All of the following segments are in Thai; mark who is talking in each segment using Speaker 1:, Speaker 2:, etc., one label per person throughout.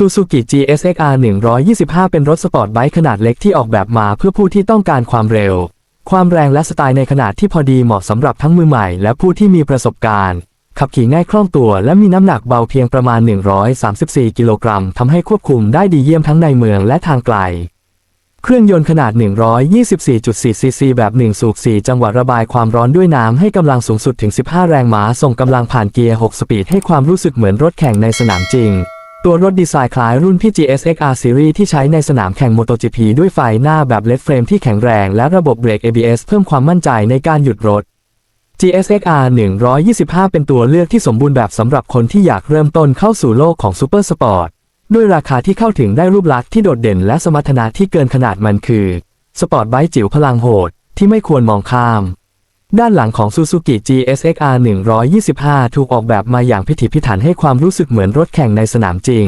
Speaker 1: Suzuki GSX-R 125 เป็นรถสปอร์ตไบค์ขนาดเล็กที่ออกแบบมาเพื่อผู้ที่ต้องการความเร็ว ความแรงและสไตล์ในขนาดที่พอดีเหมาะสำหรับทั้งมือใหม่และผู้ที่มีประสบการณ์ ขับขี่ง่ายคล่องตัวและมีน้ำหนักเบาเพียงประมาณ 134 กิโลกรัมทำให้ควบคุมได้ดีเยี่ยมทั้งในเมืองและทางไกล เครื่องยนต์ขนาด 124.4 ซีซี แบบ 1 สูบ 4 จังหวะระบายความร้อนด้วยน้ำให้กำลังสูงสุดถึง 15 แรงม้าส่งกำลังผ่านเกียร์ 6 สปีดให้ความรู้สึกเหมือนรถแข่งในสนามจริง ตัวรถดีไซน์คล้ายรุ่นพี่ GSX-R Series ที่ใช้ในสนามแข่ง MotoGP ด้วยไฟหน้าแบบ LED frame ที่แข็งแรงและระบบเบรก ABS เพิ่มความมั่นใจในการหยุดรถ GSX-R 125 เป็นตัวเลือกที่สมบูรณ์แบบสำหรับคนที่อยากเริ่มต้นเข้าสู่โลกของซูเปอร์สปอร์ตด้วยราคาที่เข้าถึงได้รูปลักษณ์ที่โดดเด่นและสมรรถนะที่เกินขนาดมันคือ สปอร์ตไบค์จิ๋วพลังโหดที่ไม่ควรมองข้าม ด้านหลังของ Suzuki GSX-R 125 ถูกออกแบบมาอย่างพิถีพิถันให้ความรู้สึกเหมือนรถแข่งในสนามจริง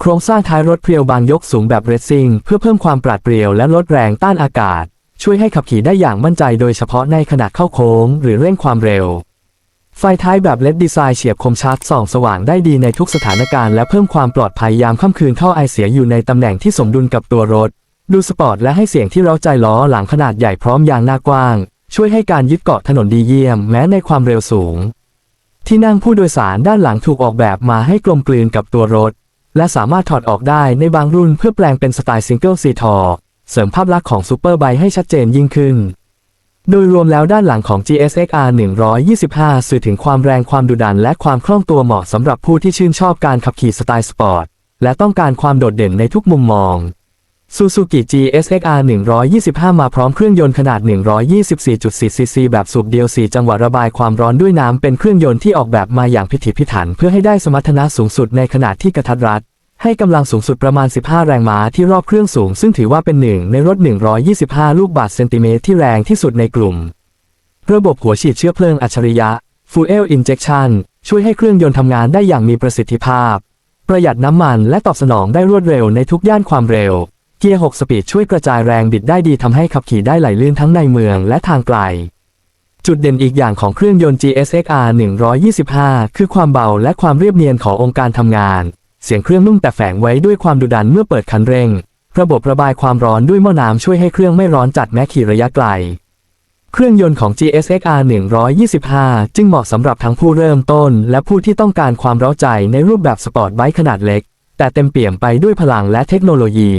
Speaker 1: โครงสร้างท้ายรถเพรียวบางยกสูงแบบเรซซิ่งเพื่อเพิ่มความปราดเปรียวและลดแรงต้านอากาศ ช่วยให้ขับขี่ได้อย่างมั่นใจโดยเฉพาะในขณะเข้าโค้งหรือเร่งความเร็ว ไฟท้ายแบบเลดดีไซน์เฉียบคมชัดส่องสว่างได้ดีในทุกสถานการณ์และเพิ่มความปลอดภัยยามค่ำคืนท่อไอเสียอยู่ในตำแหน่งที่สมดุลกับตัวรถ ดูสปอร์ตและให้เสียงที่เร้าใจล้อหลังขนาดใหญ่พร้อมยางหน้ากว้าง ช่วยให้การยึดเกาะถนนดีเยี่ยมแม้ในความเร็วสูง ที่นั่งผู้โดยสารด้านหลังถูกออกแบบมาให้กลมกลืนกับตัวรถ และสามารถถอดออกได้ในบางรุ่นเพื่อแปลงเป็นสไตล์ซิงเกิลซีทอเสริมภาพลักษณ์ของซูเปอร์ไบค์ให้ชัดเจนยิ่งขึ้น โดยรวมแล้วด้านหลังของ GSX-R 125 สื่อถึงความแรงความดุดันและความคล่องตัวเหมาะสำหรับผู้ที่ชื่นชอบการขับขี่สไตล์สปอร์ตและต้องการความโดดเด่นในทุกมุมมอง Suzuki GSX-R 125 มาพร้อมเครื่องยนต์ขนาด 124.4 ซีซี แบบสูบเดียว 4 จังหวะระบายความร้อนด้วยน้ำ เป็นเครื่องยนต์ที่ออกแบบมาอย่างพิถีพิถัน เพื่อให้ได้สมรรถนะสูงสุดในขนาดที่กระทัดรัด ให้กำลังสูงสุดประมาณ 15 แรงม้าที่รอบเครื่องสูง ซึ่งถือว่าเป็นหนึ่งในรถ 125 ลูกบาศก์เซนติเมตรที่แรงที่สุดในกลุ่ม ระบบหัวฉีดเชื้อเพลิงอัจฉริยะ Fuel Injection ช่วยให้เครื่องยนต์ทำงานได้อย่างมีประสิทธิภาพ ประหยัดน้ำมันและตอบสนองได้รวดเร็วในทุกย่านความเร็ว เกียร์ 6 สปีดช่วยกระจายแรงบิดได้ดีทำให้ขับขี่ได้ไหลลื่นทั้งในเมืองและทางไกล จุดเด่นอีกอย่างของเครื่องยนต์ GSX-R 125 คือความเบาและความเรียบเนียนขององค์การทำงาน เสียงเครื่องนุ่มแต่แฝงไว้ด้วยความดุดันเมื่อเปิดคันเร่ง ระบบระบายความร้อนด้วยหม้อน้ำช่วยให้เครื่องไม่ร้อนจัดแม้ขี่ระยะไกล เครื่องยนต์ของ GSX-R 125 จึงเหมาะสำหรับทั้งผู้เริ่มต้น และผู้ที่ต้องการความเร้าใจในรูปแบบสปอร์ตไบค์ขนาดเล็ก แต่เต็มเปี่ยมไปด้วยพลังและเทคโนโลยี